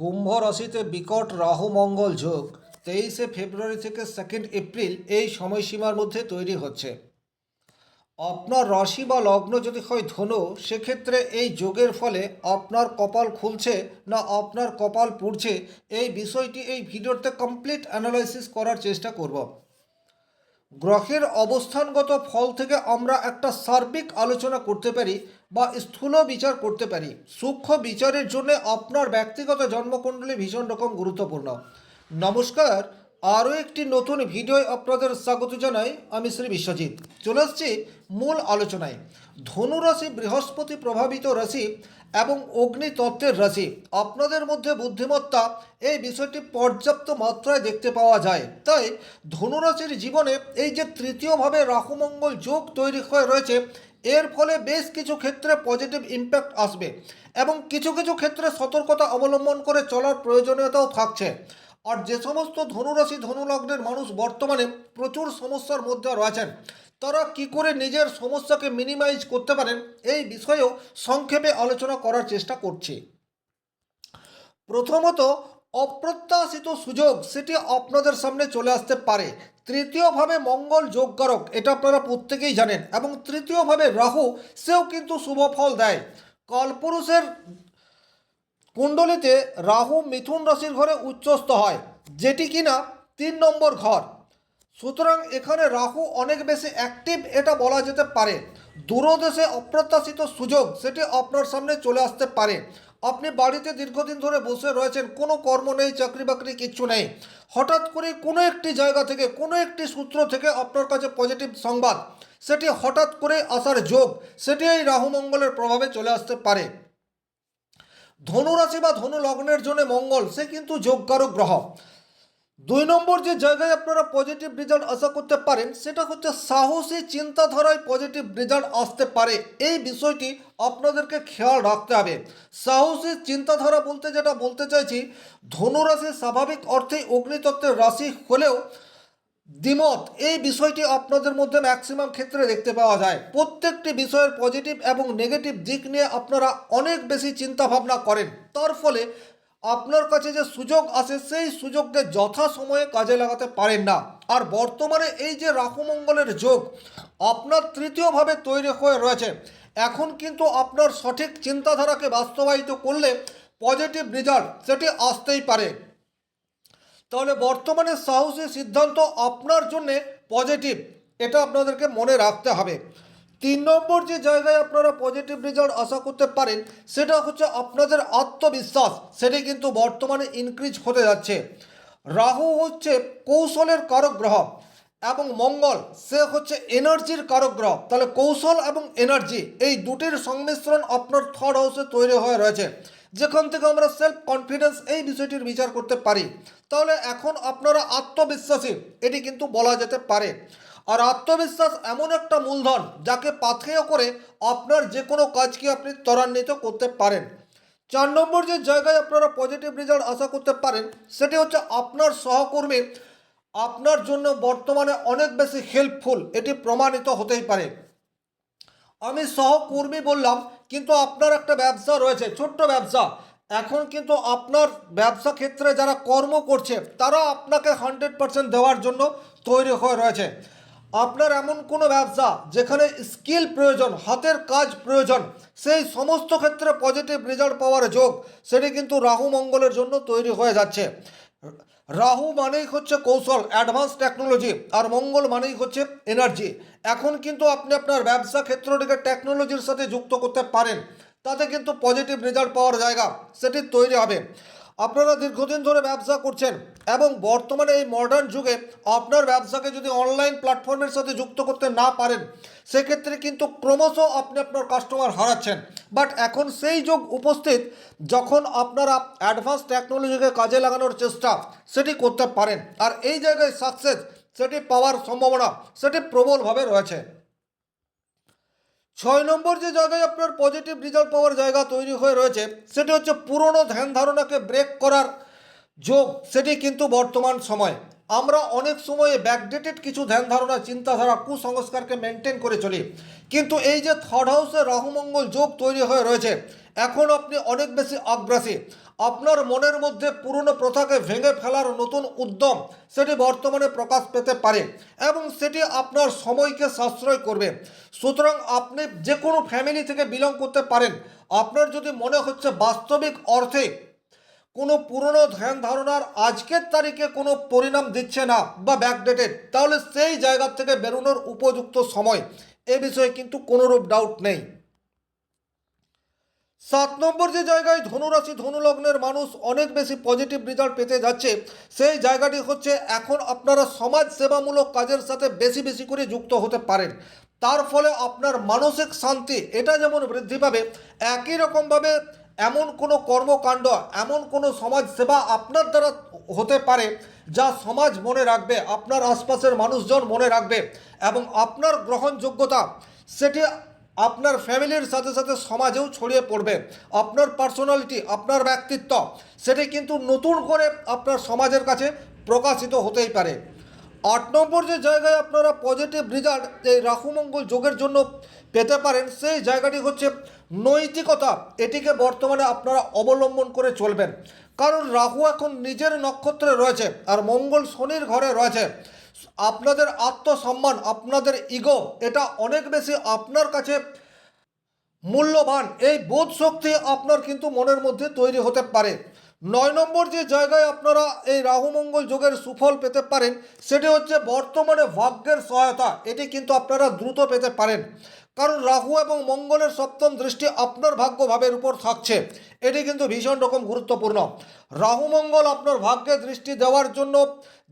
কুম্ভ রাশিতে বিকট রাহু মঙ্গল যোগ। তেইশে ফেব্রুয়ারি থেকে সেকেন্ড এপ্রিল এই সময়সীমার মধ্যে তৈরি হচ্ছে। আপনার রাশি বা লগ্ন যদি হয় ধনু, সেক্ষেত্রে এই যোগের ফলে আপনার কপাল খুলছে না আপনার কপাল পুড়ছে, এই বিষয়টি এই ভিডিওতে কমপ্লিট অ্যানালাইসিস করার চেষ্টা করব। গ্রহের অবস্থানগত ফল থেকে আমরা একটা সার্বিক আলোচনা করতে পারি বা স্থূল বিচার করতে পারি। সূক্ষ্ম বিচারের জন্য আপনার ব্যক্তিগত জন্মকুণ্ডলী ভীষণ রকম গুরুত্বপূর্ণ। নমস্কার আরও একটি নতুন ভিডিও আপনাদের স্বাগত জানাই আমি শ্রী বিশ্বজিৎ। চলে আসছি মূল আলোচনায়। ধনু রাশি বৃহস্পতি প্রভাবিত রাশি এবং অগ্নিতত্ত্বের রাশি। আপনাদের মধ্যে বুদ্ধিমত্তা এই বিষয়টি পর্যাপ্ত মাত্রায় দেখতে পাওয়া যায়। তাই ধনুরাশির জীবনে এই যে তৃতীয়ভাবে রাহুমঙ্গল যোগ তৈরি হয়ে রয়েছে, এর ফলে বেশ কিছু ক্ষেত্রে পজিটিভ ইম্প্যাক্ট আসবে এবং কিছু কিছু ক্ষেত্রে সতর্কতা অবলম্বন করে চলার প্রয়োজনীয়তাও থাকছে। আর যে সমস্ত ধনুরাশি ধনুলগ্নের মানুষ বর্তমানে প্রচুর সমস্যার মধ্যে রয়েছেন, তারা কি করে নিজের সমস্যাকে মিনিমাইজ করতে পারেন এই বিষয়েও সংক্ষেপে আলোচনা করার চেষ্টা করছি। প্রথমত, অপ্রত্যাশিত সুযোগ সেটি আপনাদের সামনে চলে আসতে পারে। তৃতীয়ভাবে, মঙ্গল যোগকারক, এটা আপনারা প্রত্যেকেই জানেন, এবং তৃতীয়ভাবে রাহু, সেও কিন্তু শুভ ফল দেয়। কালপুরুষের কুণ্ডলিতে রাহু মিথুন রাশির ঘরে উচ্চস্থ হয়, যেটি কিনা তিন নম্বর ঘর। সুতরাং এখানে রাহু অনেক বেশি অ্যাক্টিভ এটা বলা যেতে পারে। দূরদেশে অপ্রত্যাশিত সুযোগ, সেটি আপনার সামনে চলে আসতে পারে। আপনি বাড়িতে দীর্ঘদিন ধরে বসে রয়েছেন, কোনো কর্ম নেই, চাকরি বাকরি কিচ্ছু নেই। হঠাৎ করে কোনো একটি জায়গা থেকে, কোনো একটি সূত্র থেকে আপনার কাছে পজিটিভ সংবাদ। সেটি হঠাৎ করে আসার যোগ সেটি এই রাহু মঙ্গলের প্রভাবে চলে আসতে পারে। ধনুরাশি বা ধনু লগ্নের জন্য মঙ্গল, সে কিন্তু যোগকারক গ্রহ। দুই নম্বর যে জায়গায় আপনারা পজিটিভ রেজাল্ট আশা করতে পারেন, সেটা হচ্ছে সাহসী চিন্তাধারায় পজিটিভ রেজাল্ট আসতে পারে। এই বিষয়টি আপনাদেরকে খেয়াল রাখতে হবে। সাহসী চিন্তাধারা বলতে যেটা বলতে চাইছি, ধনুরাশি স্বাভাবিক অর্থেই অগ্নিতত্ত্বের রাশি হলেও দ্বিমত, এই বিষয়টি আপনাদের মধ্যে ম্যাক্সিমাম ক্ষেত্রে দেখতে পাওয়া যায়। প্রত্যেকটি বিষয়ের পজিটিভ এবং নেগেটিভ দিক নিয়ে আপনারা অনেক বেশি চিন্তা ভাবনা করেন। তার ফলে আপনার কাছে যে সুযোগ আসে, সেই সুযোগকে যথাসময়ে কাজে লাগাতে পারেন না। আর বর্তমানে এই যে রাহুমঙ্গলের যোগ, আপনার তৃতীয়ভাবে তৈরি হয়ে রয়েছে। এখন কিন্তু আপনার সঠিক চিন্তাধারাকে বাস্তবায়িত করলে পজিটিভ রেজাল্ট সেটি আসতেই পারে। তাহলে বর্তমানে সাহসী সিদ্ধান্ত আপনার জন্যে পজিটিভ এটা আপনাদেরকে মনে রাখতে হবে। তিন নম্বর যে জায়গায় আপনারা পজিটিভ রেজাল্ট আশা করতে পারেন, সেটা হচ্ছে আপনাদের আত্মবিশ্বাস, সেটি কিন্তু বর্তমানে ইনক্রিজ হতে যাচ্ছে। রাহু হচ্ছে কৌশলের কারক গ্রহ এবং মঙ্গল, সে হচ্ছে এনার্জির কারক গ্রহ তাহলে কৌশল এবং এনার্জি, এই দুটির সংমিশ্রণ আপনার থার্ড হাউসে তৈরি হয়ে রয়েছে। যেখান থেকে আমরা সেলফ কনফিডেন্স এই বিষয়টির বিচার করতে পারি। তাহলে এখন আপনারা আত্মবিশ্বাসী, এটি কিন্তু বলা যেতে পারে। আর আত্মবিশ্বাস এমন একটা মূলধন যাকে পাথেয় করে আপনার যে কোনো কাজকে আপনি ত্বরান্বিত করতে পারেন। চার নম্বর যে জায়গায় আপনারা পজিটিভ রেজাল্ট আশা করতে পারেন, সেটি হচ্ছে আপনার সহকর্মী আপনার জন্য বর্তমানে অনেক বেশি হেল্পফুল এটি প্রমাণিত হতেই পারে। আমি সহকর্মী বললাম, কিন্তু আপনার একটা ব্যবসা রয়েছে, ছোট্ট ব্যবসা। এখন কিন্তু আপনার ব্যবসা ক্ষেত্রে যারা কর্ম করছে, তারা আপনাকে হান্ড্রেড পার্সেন্ট দেওয়ার জন্য তৈরি হয়ে রয়েছে। আপনার এমন কোনো ব্যবসা যেখানে স্কিল প্রয়োজন, হাতের কাজ প্রয়োজন, সেই সমস্ত ক্ষেত্রে পজিটিভ রেজাল্ট পাওয়ার যোগ, সেটি কিন্তু রাহু মঙ্গলের জন্য তৈরি হয়ে যাচ্ছে। রাহু মানেই হচ্ছে কৌশল, অ্যাডভান্স টেকনোলজি, আর মঙ্গল মানেই হচ্ছে এনার্জি। এখন কিন্তু আপনি আপনার ব্যবসা ক্ষেত্রটিকে টেকনোলজির সাথে যুক্ত করতে পারেন। তাতে কিন্তু পজিটিভ রেজাল্ট পাওয়ার জায়গা সেটি তৈরি হবে। আপনারা দীর্ঘদিন ধরে ব্যবসা করছেন এবং বর্তমানে এই মডার্ন যুগে আপনার ব্যবসাকে যদি অনলাইন প্ল্যাটফর্মের সাথে যুক্ত করতে না পারেন, সেক্ষেত্রে কিন্তু ক্রমশ আপনি আপনার কাস্টমার হারাচ্ছেন। বাট এখন সেই যুগ উপস্থিত যখন আপনারা অ্যাডভান্স টেকনোলজিকে কাজে লাগানোর চেষ্টা সেটি করতে পারেন। আর এই জায়গায় সাকসেস সেটি পাওয়ার সম্ভাবনা সেটি প্রবলভাবে রয়েছে। ছয় নম্বর যে জায়গায় আপনার পজিটিভ রেজাল্ট পাওয়ার জায়গা তৈরি হয়ে রয়েছে, সেটি হচ্ছে পুরনো ধ্যান ধারণাকে ব্রেক করার যোগ, সেটি কিন্তু বর্তমান সময়। আমরা অনেক সময়ে ব্যাকডেটেড কিছু ধ্যান ধারণা, চিন্তাধারা, কুসংস্কারকে মেনটেন করে চলি। কিন্তু এই যে থার্ড হাউসে রাহুমঙ্গল যোগ তৈরি হয়ে রয়েছে, এখন আপনি অনেক বেশি আগ্রাসী। আপনার মনের মধ্যে পুরনো প্রথাকে ভেঙে ফেলার নতুন উদ্যম সেটি বর্তমানে প্রকাশ পেতে পারে এবং সেটি আপনার সময়কে সাশ্রয় করবে। সুতরাং আপনি যে কোনো ফ্যামিলি থেকে বিলং করতে পারেন। আপনার যদি মনে হচ্ছে বাস্তবিক অর্থে কোনো পুরনো ধ্যান ধারণার আজকের তারিখে কোনো পরিণাম দিচ্ছে না বা ব্যাকডেটেড তাহলে সেই জায়গা থেকে বেরোনোর উপযুক্ত সময়। এ বিষয়ে কিন্তু কোনোরূপ ডাউট নেই। সাত নম্বর যে জায়গায় ধনুরাশি ধনুলগ্নের মানুষ অনেক বেশি পজিটিভ রেজাল্ট পেতে যাচ্ছে, সেই জায়গাটি হচ্ছে এখন আপনারা সমাজ সেবামূলক কাজের সাথে বেশি বেশি করে যুক্ত হতে পারেন। তার ফলে আপনার মানসিক শান্তি, এটা যেমন বৃদ্ধি পাবে, একই রকমভাবে এমন কোনো কর্মকাণ্ড, এমন কোনো সমাজ সেবা আপনার দ্বারা হতে পারে যা সমাজ মনে রাখবে, আপনার আশপাশের মানুষজন মনে রাখবে এবং আপনার গ্রহণযোগ্যতা, সেটি আপনার ফ্যামিলির সাথে সাথে সমাজেও ছড়িয়ে পড়বে। আপনার পার্সোনালিটি, আপনার ব্যক্তিত্ব, সেটি কিন্তু নতুন করে আপনার সমাজের কাছে প্রকাশিত হতেই পারে। আট নম্বর যে জায়গায় আপনারা পজিটিভ রেজাল্ট এই রাহুমঙ্গল যোগের জন্য পেতে পারেন, সেই জায়গাটি হচ্ছে নৈতিকতা, এটিকে বর্তমানে আপনারা অবলম্বন করে চলবেন। কারণ রাহু এখন নিজের নক্ষত্রে রয়েছে আর মঙ্গল শনির ঘরে রয়েছে। আপনাদের আত্মসম্মান, আপনাদের ইগো, এটা অনেক বেশি আপনার কাছে মূল্যবান। এই বোধ শক্তি আপনার কিন্তু মনের মধ্যে তৈরি হতে পারে। নয় নম্বর যে জায়গায় আপনারা এই রাহুমঙ্গল যোগের সুফল পেতে পারেন, সেটি হচ্ছে বর্তমানে ভাগ্যের সহায়তা। এটি কিন্তু আপনারা দ্রুত পেতে পারেন। কারণ রাহু এবং মঙ্গলের সপ্তম দৃষ্টি আপনার ভাগ্যভাবের উপর থাকছে। এটি কিন্তু ভীষণ রকম গুরুত্বপূর্ণ। রাহু মঙ্গল আপনার ভাগ্যে দৃষ্টি দেওয়ার জন্য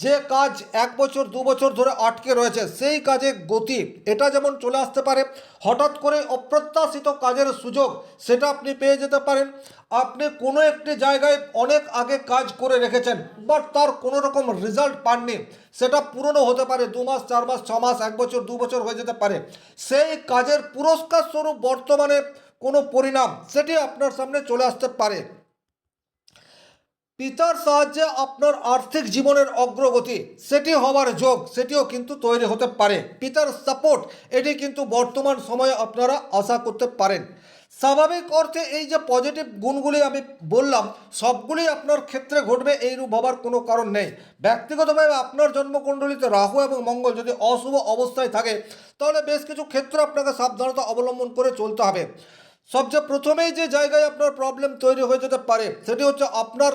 যে কাজ এক বছর, দু বছর ধরে আটকে রয়েছে, সেই কাজে গতি। এটা যেমন চলে আসতে পারে, হঠাৎ করে অপ্রত্যাশিত কাজের সুযোগ, সেটা আপনি পেয়ে যেতে পারেন। আপনি কোনো একটি জায়গায় অনেক আগে কাজ করে রেখেছেন, বাট তার কোনো রকম রেজাল্ট পাননি। সেটা পুরনো হতে পারে, দু মাস, চার মাস, ছ মাস, এক বছর, দু বছর হয়ে যেতে পারে। সেই কাজের পুরস্কার স্বরূপ বর্তমানে কোনো পরিণাম, সেটি আপনার সামনে চলে আসতে পারে। পিতার সাহায্যে আপনার আর্থিক জীবনের অগ্রগতি, সেটি হওয়ার যোগ, সেটিও কিন্তু তৈরি হতে পারে। পিতার সাপোর্ট এটি কিন্তু বর্তমান সময়ে আপনারা আশা করতে পারেন। স্বাভাবিক অর্থে এই যে পজিটিভ গুণগুলি আমি বললাম, সবগুলি আপনার ক্ষেত্রে ঘটবে এইরূপ ভাবার কোনো কারণ নেই। ব্যক্তিগতভাবে আপনার জন্মকুণ্ডলিতে রাহু এবং মঙ্গল যদি অশুভ অবস্থায় থাকে, তাহলে বেশ কিছু ক্ষেত্রে আপনাকে সাবধানতা অবলম্বন করে চলতে হবে। সবচেয়ে প্রথমেই যে জায়গায় আপনার প্রবলেম তৈরি হয়ে যেতে পারে, সেটি হচ্ছে আপনার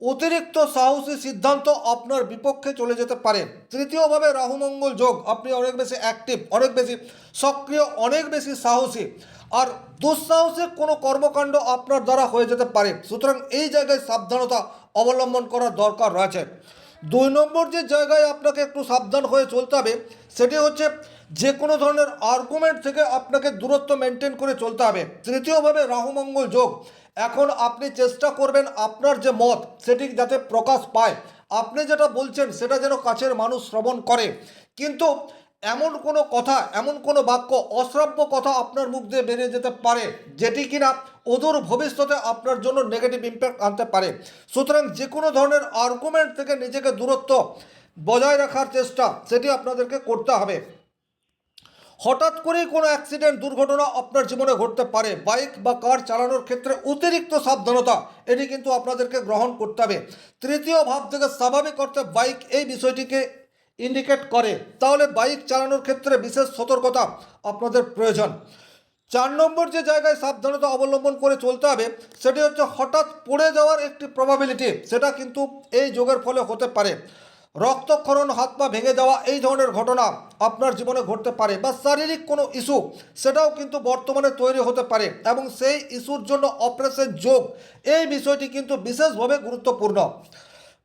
অতিরিক্ত সাহসী সিদ্ধান্ত আপনার বিপক্ষে চলে যেতে পারে। তৃতীয়ভাবে রাহুমঙ্গল যোগ, আপনি অনেক বেশি অ্যাক্টিভ অনেক বেশি সক্রিয়, অনেক বেশি সাহসী। আর দুঃসাহসিক কোনো কর্মকাণ্ড আপনার দ্বারা হয়ে যেতে পারে। সুতরাং এই জায়গায় সাবধানতা অবলম্বন করার দরকার রয়েছে। দুই নম্বর যে জায়গায় আপনাকে একটু সাবধান হয়ে চলতে হবে, সেটি হচ্ছে যে কোনো ধরনের আর্গুমেন্ট থেকে আপনাকে দূরত্ব মেনটেন করে চলতে হবে। তৃতীয়ভাবে রাহুমঙ্গল যোগ এখন আপনি চেষ্টা করবেন আপনার যে মত, সেটি যাতে প্রকাশ পায়। আপনি যেটা বলছেন, সেটা যেন কাছের মানুষ শ্রবণ করে। কিন্তু এমন কোনো কথা, এমন কোনো বাক্য, অশ্রাব্য কথা আপনার মুখ দিয়ে বেরিয়ে যেতে পারে, যেটি কিনা অদূর ভবিষ্যতে আপনার জন্য নেগেটিভ ইম্প্যাক্ট আনতে পারে। সুতরাং যে কোনো ধরনের আর্গুমেন্ট থেকে নিজেকে দূরত্ব বজায় রাখার চেষ্টা, সেটি আপনাদেরকে করতে হবে। হঠাৎ করেই কোনো অ্যাক্সিডেন্ট দুর্ঘটনা আপনার জীবনে ঘটতে পারে। বাইক বা কার চালানোর ক্ষেত্রে অতিরিক্ত সাবধানতা, এটি কিন্তু আপনাদেরকে গ্রহণ করতে হবে। তৃতীয় ভাব থেকে স্বাভাবিক অর্থে বাইক এই বিষয়টিকে ইন্ডিকেট করে। তাহলে বাইক চালানোর ক্ষেত্রে বিশেষ সতর্কতা আপনাদের প্রয়োজন। চার নম্বর যে জায়গায় সাবধানতা অবলম্বন করে চলতে হবে, সেটি হচ্ছে হঠাৎ পড়ে যাওয়ার একটি প্রবাবিলিটি সেটা কিন্তু এই যোগের ফলে হতে পারে। রক্তক্ষরণ, হাত পা ভেঙে যাওয়া এই ধরনের ঘটনা আপনার জীবনে ঘটতে পারে বা শারীরিক কোনো ইস্যু, সেটাও কিন্তু বর্তমানে তৈরি হতে পারে এবং সেই ইস্যুর জন্য অপারেশন যোগ, এই বিষয়টি কিন্তু বিশেষভাবে গুরুত্বপূর্ণ।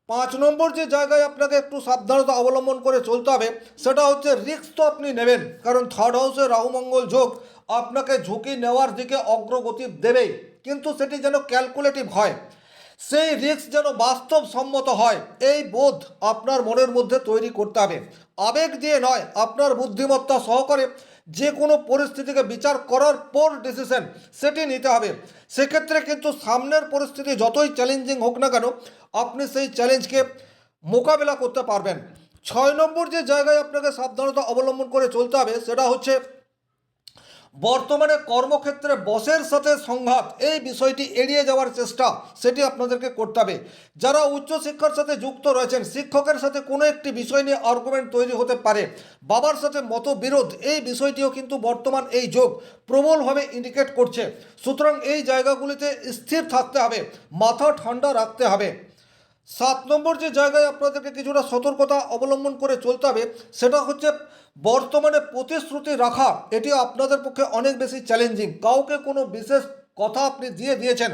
পাঁচ নম্বর যে জায়গায় আপনাকে একটু সাবধানতা অবলম্বন করে চলতে হবে, সেটা হচ্ছে রিস্ক তো আপনি নেবেন, কারণ থার্ড হাউসে রাহুমঙ্গল যোগ আপনাকে ঝুঁকি নেওয়ার দিকে অগ্রগতি দেবেই, কিন্তু সেটি যেন ক্যালকুলেটিভ হয়। সেই রিস্ক যেন বাস্তবসম্মত হয়, এই বোধ আপনার মনের মধ্যে তৈরি করতে হবে। আবেগ দিয়ে নয়, আপনার বুদ্ধিমত্তা সহকারে যে কোনো পরিস্থিতিকে বিচার করার পর ডিসিশন সেটি নিতে হবে। সেক্ষেত্রে কিন্তু সামনের পরিস্থিতি যতই চ্যালেঞ্জিং হোক না কেন, আপনি সেই চ্যালেঞ্জকে মোকাবেলা করতে পারবেন। ছয় নম্বর যে জায়গায় আপনাকে সাবধানতা অবলম্বন করে চলতে হবে, সেটা হচ্ছে বর্তমানে কর্মক্ষেত্রে বসের সাথে সংঘাত, এই বিষয়টি এড়িয়ে যাওয়ার চেষ্টা সেটি আপনাদেরকে করতে হবে। যারা উচ্চশিক্ষার সাথে যুক্ত রয়েছেন, শিক্ষকের সাথে কোনো একটি বিষয় নিয়ে আর্গুমেন্ট তৈরি হতে পারে। বাবার সাথে মতবিরোধ, এই বিষয়টিও কিন্তু বর্তমান এই যোগ প্রবলভাবে ইন্ডিকেট করছে। সুতরাং এই জায়গাগুলিতে স্থির থাকতে হবে, মাথা ঠান্ডা রাখতে হবে। সাত নম্বর যে জায়গায় আপনাদেরকে কিছুটা সতর্কতা অবলম্বন করে চলতে হবে, সেটা হচ্ছে বর্তমানে প্রতিশ্রুতি রাখা, এটি আপনাদের পক্ষে অনেক বেশি চ্যালেঞ্জিং কাউকে কোনো বিশেষ কথা আপনি দিয়ে দিয়েছেন,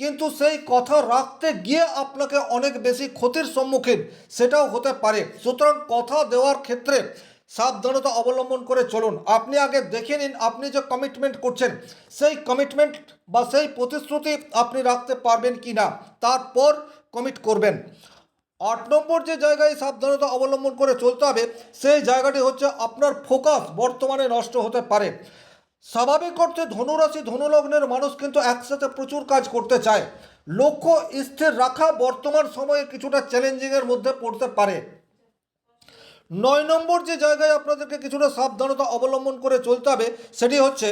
কিন্তু সেই কথা রাখতে গিয়ে আপনাকে অনেক বেশি ক্ষতির সম্মুখীন, সেটাও হতে পারে। সুতরাং কথা দেওয়ার ক্ষেত্রে সাবধানতা অবলম্বন করে চলুন। আপনি আগে দেখে নিন, আপনি যে কমিটমেন্ট করছেন, সেই কমিটমেন্ট বা সেই প্রতিশ্রুতি আপনি রাখতে পারবেন কি না তারপর কমিট করবেন। আট নম্বর যে জায়গায় সাবধানতা অবলম্বন করে চলতে হবে, সেই জায়গাটি হচ্ছে আপনার ফোকাস বর্তমানে নষ্ট হতে পারে। স্বাভাবিক অর্থে ধনুরাশি, ধনুলগ্নের মানুষ কিন্তু একসাথে প্রচুর কাজ করতে চায়। লক্ষ্য স্থির রাখা বর্তমান সময়ে কিছুটা চ্যালেঞ্জিংয়ের মধ্যে পড়তে পারে। নয় নম্বর যে জায়গায় আপনাদেরকে কিছুটা সাবধানতা অবলম্বন করে চলতে হবে, সেটি হচ্ছে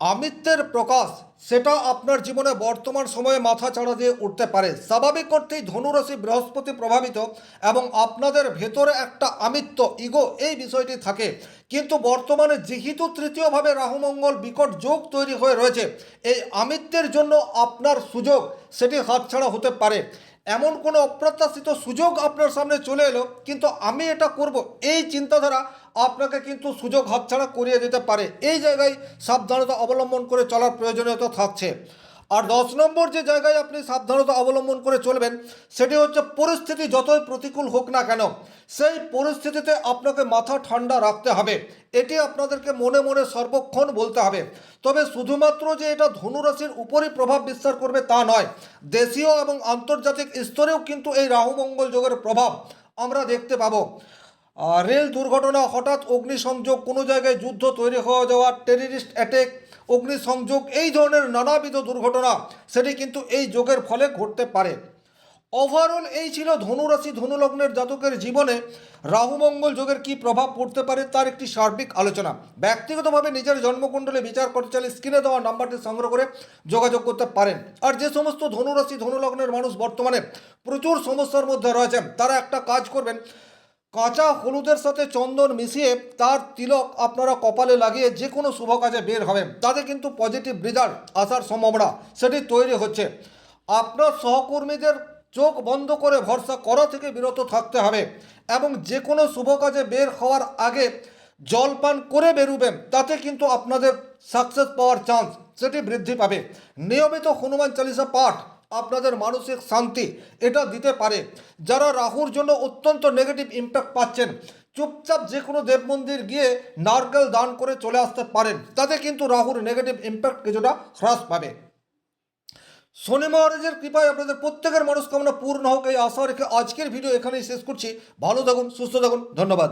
আমিত্বের প্রকাশ, সেটা আপনার জীবনে বর্তমান সময়ে মাথা চাড়া দিয়ে উঠতে পারে। স্বাভাবিক অর্থেই ধনুরাশি বৃহস্পতি প্রভাবিত এবং আপনাদের ভেতরে একটা আমিত্ব, ইগো, এই বিষয়টি থাকে। কিন্তু বর্তমানে যেহেতু তৃতীয়ভাবে রাহুমঙ্গল বিকট যোগ তৈরি হয়ে রয়েছে, এই আমিত্বের জন্য আপনার সুযোগ সেটি হাতছাড়া হতে পারে। এমন কোনো অপ্রত্যাশিত সুযোগ আপনার সামনে চলে এলো, কিন্তু আমি এটা করব, এই চিন্তাধারা আপনাকে কিন্তু সুযোগ হাতছাড়া করিয়ে দিতে পারে। এই জায়গায় সাবধানতা অবলম্বন করে চলার প্রয়োজনীয়তা থাকছে। আর দশ নম্বর যে জায়গায় আপনি সাবধানতা অবলম্বন করে চলবেন, সেটি হচ্ছে পরিস্থিতি যতই প্রতিকূল হোক না কেন, সেই পরিস্থিতিতে আপনাকে মাথা ঠান্ডা রাখতে হবে। এটি আপনাদেরকে মনে মনে সর্বক্ষণ বলতে হবে। তবে শুধুমাত্র যে এটা ধনুরাশির উপরই প্রভাব বিস্তার করবে তা নয়, দেশীয় এবং আন্তর্জাতিক স্তরেও কিন্তু এই রাহুমঙ্গল যোগের প্রভাব আমরা দেখতে পাবো। রেল দুর্ঘটনা, হঠাৎ অগ্নিসংযোগ, কোনো জায়গায় যুদ্ধ তৈরি হওয়া, যাওয়া টেরিস্ট অ্যাটেক অগ্নিসংযোগ, এই ধরনের নানাবিধ দুর্ঘটনা সেটি কিন্তু এই যোগের ফলে ঘটতে পারে। ওভারঅল এই ছিল ধনুরাশি ধনুলগ্নের জাতকের জীবনে রাহুমঙ্গল যোগের কি প্রভাব পড়তে পারে তার একটি সার্বিক আলোচনা। ব্যক্তিগতভাবে নিজের জন্মকুণ্ডলে বিচার করতে চাইলে স্ক্রিনে দেওয়া নাম্বারটি সংগ্রহ করে যোগাযোগ করতে পারেন। আর যে সমস্ত ধনুরাশি ধনুলগ্নের মানুষ বর্তমানে প্রচুর সমস্যার মধ্যে রয়েছেন, তারা একটা কাজ করবেন কাঁচা হলুদের সাথে চন্দন মিশিয়ে তার তিলক আপনারা কপালে লাগিয়ে যে কোনো শুভ কাজে বের হবেন। তাতে কিন্তু পজিটিভ রেজাল্ট আসার সম্ভাবনা সেটি তৈরি হচ্ছে। আপনার সহকর্মীদের চোখ বন্ধ করে ভরসা করা থেকে বিরত থাকতে হবে এবং যে কোনো শুভ কাজে বের হওয়ার আগে জলপান করে বেরুবেন, তাতে কিন্তু আপনাদের সাকসেস পাওয়ার চান্স সেটি বৃদ্ধি পাবে। নিয়মিত হনুমান চালিসা পাঠ আপনাদের মানসিক শান্তি, এটা দিতে পারে। যারা রাহুর জন্য অত্যন্ত নেগেটিভ ইম্প্যাক্ট পাচ্ছেন, চুপচাপ যে কোনো দেব মন্দির গিয়ে নারকেল দান করে চলে আসতে পারেন, তাতে কিন্তু রাহুর নেগেটিভ ইম্প্যাক্ট কিছুটা হ্রাস পাবে। শনি মহারাজের কৃপায় আপনাদের প্রত্যেকের মনস্কামনা পূর্ণ হোক, এই আশা রেখে আজকের ভিডিও এখানেই শেষ করছি। ভালো থাকুন, সুস্থ থাকুন, ধন্যবাদ।